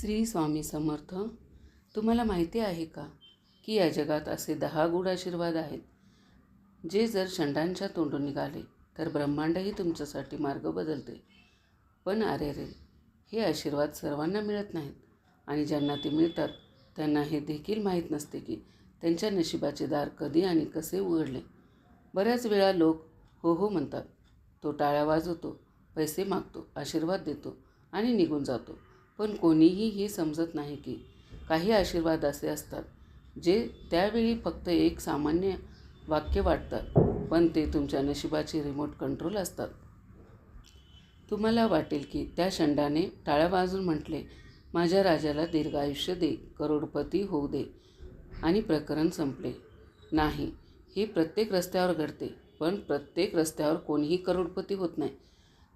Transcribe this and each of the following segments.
श्री स्वामी समर्थ तुम्हाला माहिती आहे का की या जगात असे दहा गूढ आशीर्वाद आहेत? जे जर षंडांच्या तोंडून निघाले तर ब्रह्मांडही तुमच्यासाठी मार्ग बदलते. पण अरे रे हे आशीर्वाद सर्वांना मिळत नाहीत. आणि ज्यांना ते मिळतात त्यांना हे देखील माहीत नसते की त्यांच्या नशिबाचे दार कधी आणि कसे उघडले. बऱ्याच वेळा लोक हो हो म्हणतात तो टाळ्या वाजवतो पैसे मागतो आशीर्वाद देतो आणि निघून जातो. पण कोणीही हे समजत नाही की काही आशीर्वाद असे असतात जे त्यावेळी फक्त एक सामान्य वाक्य वाटतात पण ते तुमच्या नशिबाचे रिमोट कंट्रोल असतात. तुम्हाला वाटेल की त्या षंडाने टाळ्या वाजून म्हटले माझ्या राजाला दीर्घायुष्य दे करोडपती होऊ दे आणि प्रकरण संपले. नाही हे प्रत्येक रस्त्यावर घडते पण प्रत्येक रस्त्यावर कोणीही करोडपती होत नाही.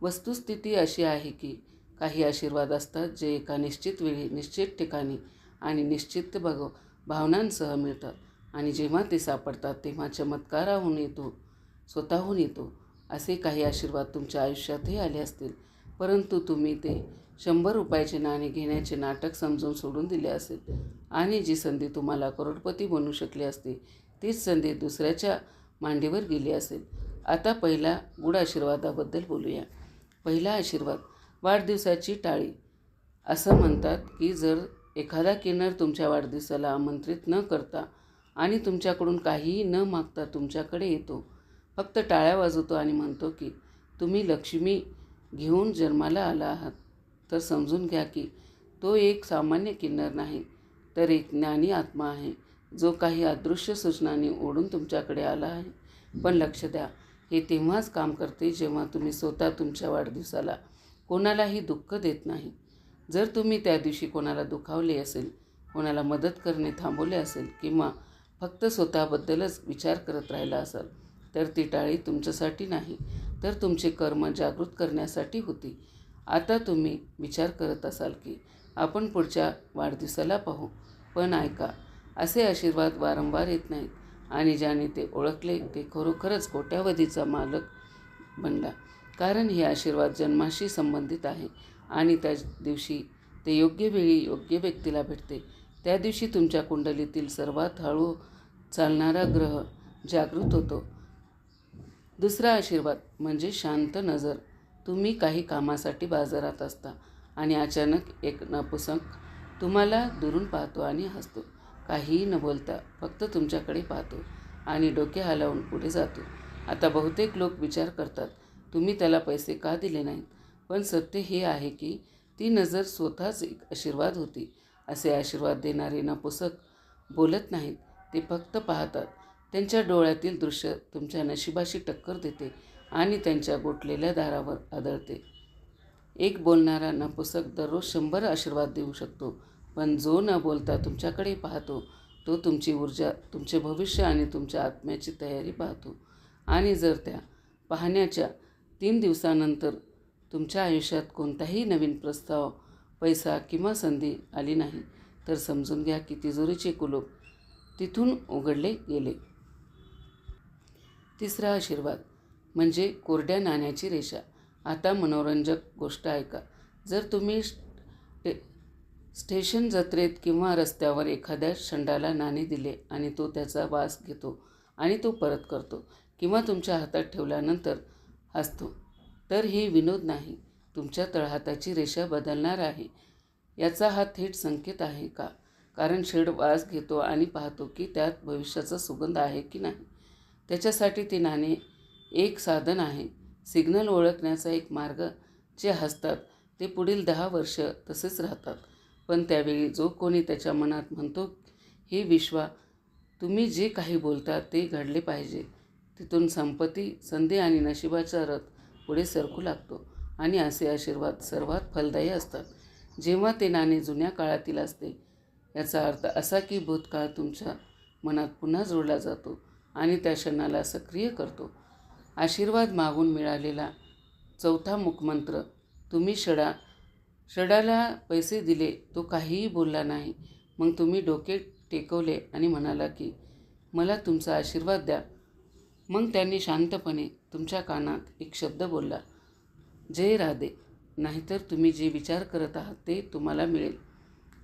वस्तुस्थिती अशी आहे की काही आशीर्वाद असतात जे एका निश्चित वेळी निश्चित ठिकाणी आणि निश्चित भग भावनांसह मिळतात. आणि जेव्हा ते सापडतात तेव्हा चमत्काराहून येतो स्वतःहून येतो असे काही आशीर्वाद तुमच्या आयुष्यातही आले असतील. परंतु तुम्ही ते शंभर रुपयाचे नाणे घेण्याचे नाटक समजून सोडून दिले असेल. आणि जी संधी तुम्हाला करोडपती बनू शकली असती तीच संधी दुसऱ्याच्या मांडीवर गेली असेल. आता पहिला गुढ आशीर्वादाबद्दल बोलूया. पहिला आशीर्वाद वाढदिवसाची टाळी. असं म्हणतात की जर एखादा किन्नर तुमच्या वाढदिवसाला आमंत्रित न करता आणि तुमच्याकडून काहीही न मागता तुमच्याकडे येतो फक्त टाळ्या वाजवतो आणि म्हणतो की तुम्ही लक्ष्मी घेऊन जन्माला आला आहात तर समजून घ्या की तो एक सामान्य किन्नर नाही तर एक ज्ञानी आत्मा आहे जो काही अदृश्य सूचनांनी ओढून तुमच्याकडे आला आहे. पण लक्ष द्या हे तेव्हाच काम करते जेव्हा तुम्ही स्वतः तुमच्या वाढदिवसाला कोणालाही दुःख देत नाही. जर तुम्ही त्या दिवशी कोणाला दुखावले असेल कोणाला मदत करणे थांबवले असेल किंवा फक्त स्वतःबद्दलच विचार करत राहिला असाल तर ती टाळी तुमच्यासाठी नाही तर तुमचे कर्म जागृत करण्यासाठी होती. आता तुम्ही विचार करत असाल की आपण पुढच्या वाढदिवसाला पाहू. पण ऐका असे आशीर्वाद वारंवार येत नाहीत आणि ज्याने ते ओळखले ते खरोखरच कोट्यावधीचा मालक बनला. कारण हे आशीर्वाद जन्माशी संबंधित आहे आणि त्या दिवशी ते योग्य वेळी योग्य व्यक्तीला भेटते. त्या दिवशी तुमच्या कुंडलीतील सर्वात हळू चालणारा ग्रह जागृत होतो. दुसरा आशीर्वाद म्हणजे शांत नजर. तुम्ही काही कामासाठी बाजारात असता आणि अचानक एक नपुसंक तुम्हाला दुरून पाहतो आणि हसतो. काहीही न बोलता फक्त तुमच्याकडे पाहतो आणि डोके हलवून पुढे जातो. आता बहुतेक लोक विचार करतात तुम्ही त्याला पैसे का दिले नाहीत? पण सत्य हे आहे की ती नजर स्वतःच एक आशीर्वाद होती. असे आशीर्वाद देणारे नपुसक बोलत नाहीत ते फक्त पाहतात. त्यांच्या डोळ्यातील दृश्य तुमच्या नशिबाशी टक्कर देते आणि त्यांच्या गोठलेल्या दारावर आदळते. एक बोलणारा नपुसक दररोज शंभर आशीर्वाद देऊ शकतो पण जो न बोलता तुमच्याकडे पाहतो तो तुमची ऊर्जा तुमचे भविष्य आणि तुमच्या आत्म्याची तयारी पाहतो. आणि जर त्या पाहण्याच्या तीन दिवसानंतर तुमच्या आयुष्यात कोणताही नवीन प्रस्ताव पैसा किंवा संधी आली नाही तर समजून घ्या की तिजोरीचे कुलूप तिथून उघडले गेले. तिसरा आशीर्वाद म्हणजे कोरड्या नाण्याची रेषा. आता मनोरंजक गोष्ट ऐका. जर तुम्ही स्टे स्टेशन जत्रेत किंवा रस्त्यावर एखाद्या शंडाला नाणे दिले आणि तो त्याचा वास घेतो आणि तो परत करतो किंवा तुमच्या हातात ठेवल्यानंतर हसतो तर हे विनोद नाही तुमच्या तळहाताची रेषा बदलणार आहे. याचा हा थेट संकेत आहे का? कारण शेड वास घेतो आणि पाहतो की त्यात भविष्याचा सुगंध आहे की नाही? त्याच्यासाठी ते नाणे एक साधन आहे. सिग्नल ओळखण्याचा एक मार्ग जे हसतात ते पुढील दहा वर्ष तसेच राहतात. पण त्यावेळी जो कोणी त्याच्या मनात म्हणतो हे विश्वा तुम्ही जे काही बोलता ते घडले पाहिजे. तिथून संपत्ती संधी आणि नशिबाचा रथ पुढे सरकू लागतो. आणि असे आशीर्वाद सर्वात फलदायी असतात. जेव्हा ते नाणे जुन्या काळातील असते याचा अर्थ असा की भूतकाळ तुमच्या मनात पुन्हा जोडला जातो आणि त्या क्षणाला सक्रिय करतो. आशीर्वाद मागून मिळालेला चौथा मुखमंत्र तुम्ही षडा षडाला पैसे दिले तो काहीही बोलला नाही. मग तुम्ही डोके टेकवले आणि म्हणाला की मला तुमचा आशीर्वाद द्या. मग त्यांनी शांतपणे तुमच्या कानात एक शब्द बोलला जय राधे नाहीतर तुम्ही जे विचार करत आहात ते तुम्हाला मिळेल.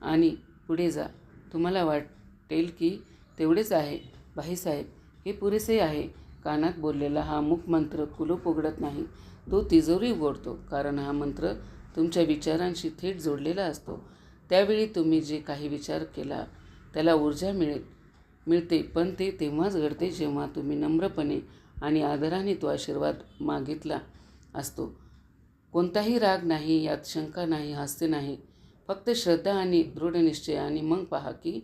आणि पुढे जा. तुम्हाला वाटेल की तेवढेच आहे. भाईसाहेब हे पुरेसे आहे. कानात बोललेला हा मुखमंत्र कुलूप उघडत नाही. तो तिजोरी उघडतो कारण हा मंत्र तुमच्या विचारांशी थेट जोडलेला असतो. त्यावेळी तुम्ही जे काही विचार केला त्याला ऊर्जा मिळेल. मिळते. पण ते तेव्हाच घडते जेव्हा तुम्ही नम्रपणे आणि आदराने तो आशीर्वाद मागितला असतो. कोणताही राग नाही यात शंका नाही हास्य नाही. फक्त श्रद्धा आणि दृढनिश्चय आणि मग पहा की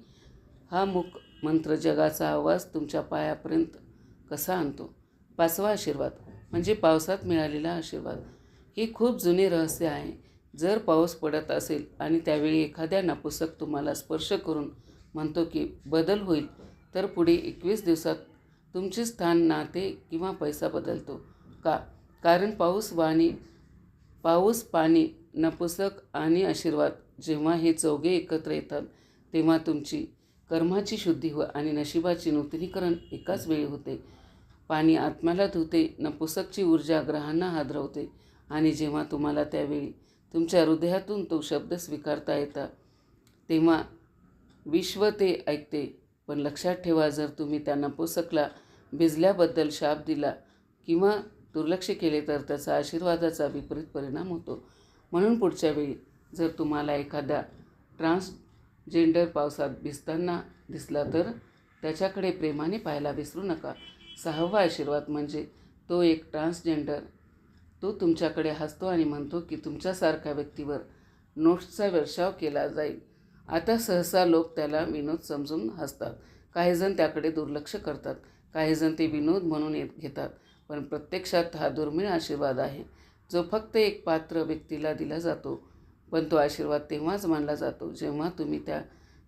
हा मूक मंत्र जगाचा आवाज तुमच्या पायापर्यंत कसा आणतो? पाचवा आशीर्वाद म्हणजे पावसात मिळालेला आशीर्वाद. हे खूप जुने रहस्य आहे. जर पाऊस पडत असेल आणि त्यावेळी एखाद्या नपुसक तुम्हाला स्पर्श करून म्हणतो की बदल होईल तर पुढे एकवीस दिवसात तुमचे स्थान नाते किंवा पैसा बदलतो. का? कारण पाऊस वाणी पाऊस पाणी नपुसक आणि आशीर्वाद जेव्हा हे चौघे एकत्र येतात तेव्हा तुमची कर्माची शुद्धी व आणि नशिबाची नूतनीकरण एकाच वेळी होते. पाणी आत्म्याला धुते नपुसकची ऊर्जा ग्रहांना हादरवते आणि जेव्हा तुम्हाला त्यावेळी तुमच्या हृदयातून तो शब्द स्वीकारता येता तेव्हा विश्व ते ऐकते. पण लक्षात ठेवा जर तुम्ही त्या नपुसकला भिजल्याबद्दल शाप दिला किंवा दुर्लक्ष केले तर त्याचा आशीर्वादाचा विपरीत परिणाम होतो. म्हणून पुढच्या वेळी जर तुम्हाला एखादा ट्रान्सजेंडर पावसात भिजताना दिसला तर त्याच्याकडे प्रेमाने पाहायला विसरू नका. सहावा आशीर्वाद म्हणजे तो एक ट्रान्सजेंडर. तो तुमच्याकडे हसतो आणि म्हणतो की तुमच्यासारख्या व्यक्तीवर नोट्सचा वर्षाव केला जाईल. आता सहसा लोक त्याला विनोद समजून हसतात. काहीजण त्याकडे दुर्लक्ष करतात. काहीजण ते विनोद म्हणून येत घेतात. पण प्रत्यक्षात हा दुर्मिळ आशीर्वाद आहे. जो फक्त एक पात्र व्यक्तीला दिला जातो. पण तो आशीर्वाद तेव्हाच मानला जातो जेव्हा तुम्ही त्या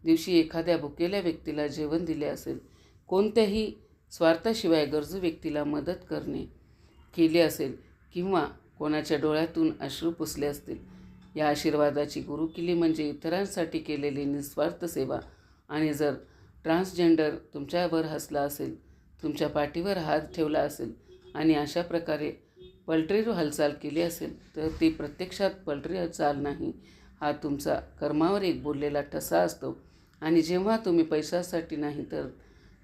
दिवशी एखाद्या भुकेल्या व्यक्तीला जेवण दिले असेल. कोणत्याही स्वार्थाशिवाय गरजू व्यक्तीला मदत करणे केली असेल किंवा कोणाच्या डोळ्यातून अश्रू पुसले असतील. या आशीर्वादाची गुरुकिल्ली म्हणजे इतरांसाठी केलेली निस्वार्थ सेवा. आणि जर ट्रान्सजेंडर तुमच्यावर हसला असेल तुमच्या पाठीवर हात ठेवला असेल आणि अशा प्रकारे पल्ट्री हालचाल केली असेल तर ती प्रत्यक्षात पल्ट्री हालचाल नाही. हा तुमचा कर्मावर एक बोललेला ठसा असतो. आणि जेव्हा तुम्ही पैशासाठी नाही तर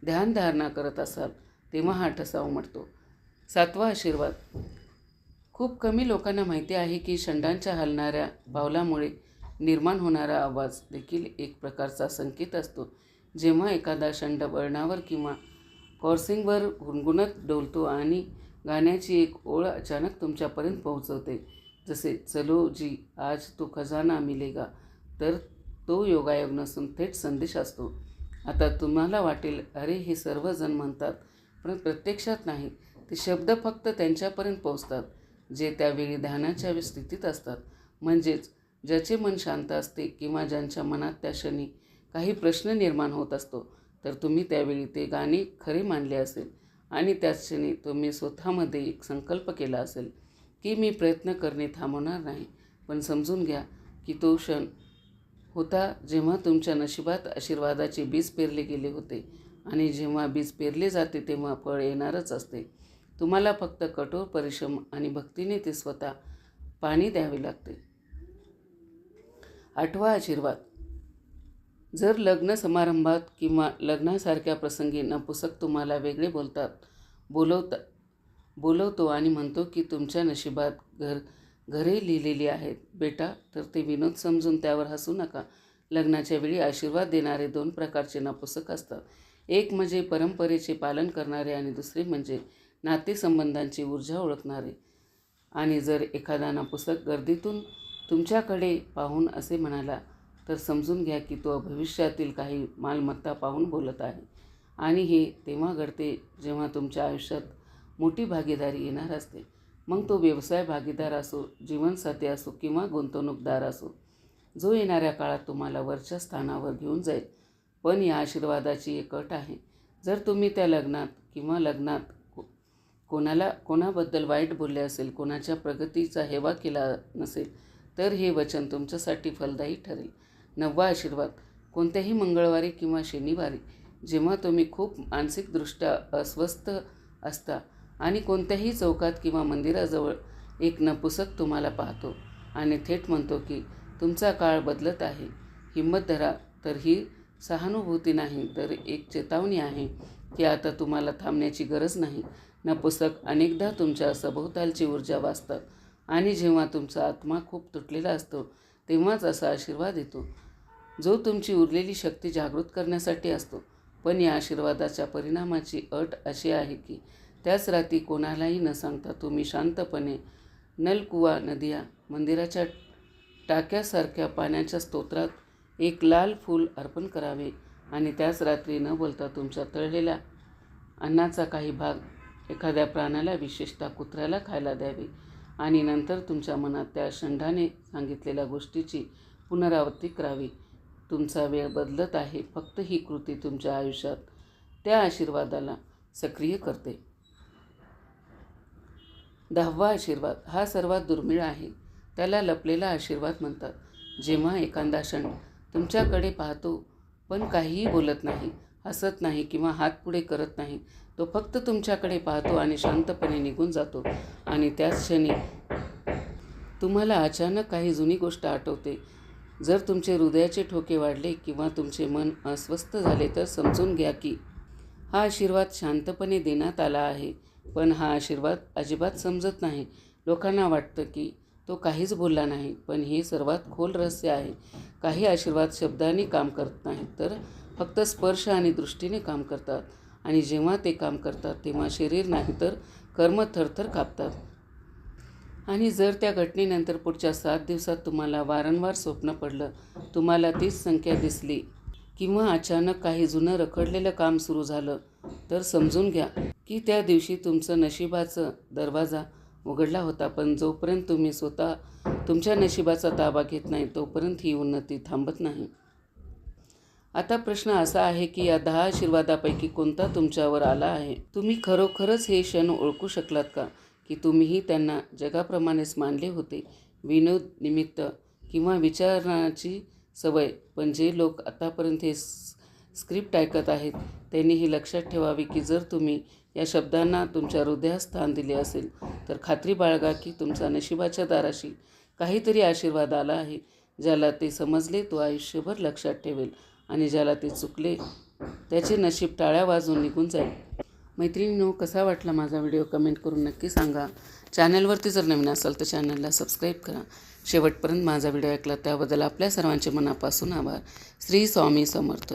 ध्यानधारणा करत असाल तेव्हा हा ठसा उमटतो. सातवा आशीर्वाद. खूप कमी लोकांना माहिती आहे की शंडांच्या हलणाऱ्या पावलामुळे निर्माण होणारा आवाज देखील एक प्रकारचा संकेत असतो. जेव्हा एखादा शंड वळणावर किंवा कॉर्सिंगवर गुणगुणत डोलतो आणि गाण्याची एक ओळ अचानक तुमच्यापर्यंत पोहोचवते जसे चलो जी आज तो खजाना मिलेगा तर तो योगायोग नसून थेट संदेश असतो. आता तुम्हाला वाटेल अरे हे सर्वजण म्हणतात पण प्रत्यक्षात नाही. ते शब्द फक्त त्यांच्यापर्यंत पोहोचतात. जे त्यावेळी ध्यानाच्या स्थितीत असतात. म्हणजेच ज्याचे मन शांत असते किंवा ज्यांच्या मनात त्या क्षणी काही प्रश्न निर्माण होत असतो तर तुम्ही त्यावेळी ते गाणे खरे मानले असेल आणि त्याच क्षणी तुम्ही स्वतःमध्ये एक संकल्प केला असेल की मी प्रयत्न करणे थांबवणार नाही. पण समजून घ्या की तो क्षण होता जेव्हा तुमच्या नशिबात आशीर्वादाचे बीज पेरले गेले होते आणि जेव्हा बीज पेरले जाते तेव्हा फळ येणारच असते. तुम्हाला फक्त कठोर परिश्रम आणि भक्तीने ते स्वतः पाणी द्यावे लागते. आठवा आशीर्वाद. जर लग्न समारंभात किंवा लग्नासारख्या प्रसंगी नपुसक तुम्हाला वेगळे बोलतात बोलवता बोलवतो आणि म्हणतो की तुमच्या नशिबात घर घरे लिहिलेली आहेत बेटा तर ते विनोद समजून त्यावर हसू नका. लग्नाच्या वेळी आशीर्वाद देणारे दोन प्रकारचे नपुसक असतात. एक म्हणजे परंपरेचे पालन करणारे आणि दुसरे म्हणजे नातेसंबंधांची ऊर्जा ओळखणारे. आणि जर एखादा नापुस्तक गर्दीतून तुमच्याकडे पाहून असे म्हणाला तर समजून घ्या की तो भविष्यातील काही मालमत्ता पाहून बोलत आहे. आणि हे तेव्हा घडते जेव्हा तुमच्या आयुष्यात मोठी भागीदारी येणार असते. मग तो व्यवसाय भागीदार असो जीवनसाथी असो किंवा गुंतवणूकदार असो जो येणाऱ्या काळात तुम्हाला वरच्या स्थानावर घेऊन जाईल. पण या आशीर्वादाची एक अट आहे. जर तुम्ही त्या लग्नात किंवा लग्नात कोणाला कोणाबद्दल वाईट बोलले असेल कोणाच्या प्रगतीचा हेवा केला नसेल तर हे वचन तुमच्यासाठी फलदायी ठरेल. नववा आशीर्वाद. कोणत्याही मंगळवारी किंवा शनिवारी जेव्हा तुम्ही खूप मानसिकदृष्ट्या अस्वस्थ असता आणि कोणत्याही चौकात किंवा मंदिराजवळ एक नपुसक तुम्हाला पाहतो आणि थेट म्हणतो की तुमचा काळ बदलत आहे. हिंमत धरा. तर ही सहानुभूती नाही तर एक चेतावणी आहे की आता तुम्हाला थांबण्याची गरज नाही. नपुसक अनेकदा तुमच्या सभोवतालची ऊर्जा वाचतात. आणि जेव्हा तुमचा आत्मा खूप तुटलेला असतो तेव्हाच असा आशीर्वाद येतो. जो तुमची उरलेली शक्ती जागृत करण्यासाठी असतो. पण या आशीर्वादाच्या परिणामाची अट अशी आहे की त्याच रात्री कोणालाही न सांगता तुम्ही शांतपणे नलकुवा नदिया मंदिराच्या टाक्यासारख्या पाण्याच्या स्तोत्रात एक लाल फूल अर्पण करावे आणि त्याच रात्री न बोलता तुमच्या तळलेल्या अन्नाचा काही भाग एखाद्या प्राण्याला विशेषतः कुत्र्याला खायला द्यावी. आणि नंतर तुमच्या मनात त्या षंढाने सांगितलेल्या गोष्टीची पुनरावृत्ती करावी. तुमचा वेळ बदलत आहे. फक्त ही कृती तुमच्या आयुष्यात त्या आशीर्वादाला सक्रिय करते. दहावा आशीर्वाद. हा सर्वात दुर्मिळ आहे. त्याला लपलेला आशीर्वाद म्हणतात. जेव्हा एखादा क्षण तुमच्याकडे पाहतो पण काहीही बोलत नाही हसत नाही किंवा हात पुढे करत नाही तो फक्त तुमच्याकडे पाहतो आणि शांतपणे निघून जातो. आणि त्याच क्षणी तुम्हाला अचानक काही जुनी गोष्ट आठवते. जर तुमचे हृदयाचे ठोके वाढले किंवा तुमचे मन अस्वस्थ झाले तर समजून घ्या की हा आशीर्वाद शांतपणे देण्यात आला आहे. पण हा आशीर्वाद अजिबात समजत नाही. लोकांना वाटतं की तो काहीच बोलला नाही पण हे सर्वात खोल रहस्य आहे. काही आशीर्वाद शब्दांनी काम करत नाहीत तर फक्त स्पर्श आणि दृष्टीने काम करतात. आणि जेव्हा ते काम करतात तेव्हा शरीर नाही तर कर्म थरथर कापतात. आणि जर त्या घटनेनंतर पुढच्या सात दिवसात तुम्हाला वारंवार स्वप्न पडलं तुम्हाला तीच संख्या दिसली किंवा अचानक काही जुनं रखडलेलं काम सुरू झालं तर समजून घ्या की त्या दिवशी तुमचं नशिबाचं दरवाजा उघडला होता पण जोपर्यंत तुम्ही स्वतः तुमच्या नशिबाचा ताबा घेत नाही तोपर्यंत ही उन्नती थांबत नाही. आता प्रश्न असा आहे की या दहा आशीर्वादापैकी कोणता तुमच्यावर आला आहे? तुम्ही खरोखरच हे क्षण ओळखू शकलात का? की तुम्हीही त्यांना जगाप्रमाणेच मानले होते? विनोद निमित्त किंवा विचारण्याची सवय? पण जे लोक आतापर्यंत हे स्क्रिप्ट ऐकत आहेत त्यांनी ही लक्षात ठेवावी की जर तुम्ही या शब्दांना तुमच्या हृदयात स्थान दिले असेल तर खात्री बाळगा की तुमचा नशिबाच्या दाराशी काहीतरी आशीर्वाद आला आहे ज्याला ते समजले तो आयुष्यभर लक्षात ठेवेल. आणि ज्याला ते चुकले त्याचे नशीब टाळ्या वाजून निघून जाईल. मैत्रिणींनो कसा वाटला माझा व्हिडिओ कमेंट करून नक्की सांगा. चॅनलवरती जर नवीन असाल तर चॅनलला सबस्क्राईब करा. शेवटपर्यंत माझा व्हिडिओ ऐकला त्याबद्दल आपल्या सर्वांचे मनापासून आभार. श्री स्वामी समर्थ.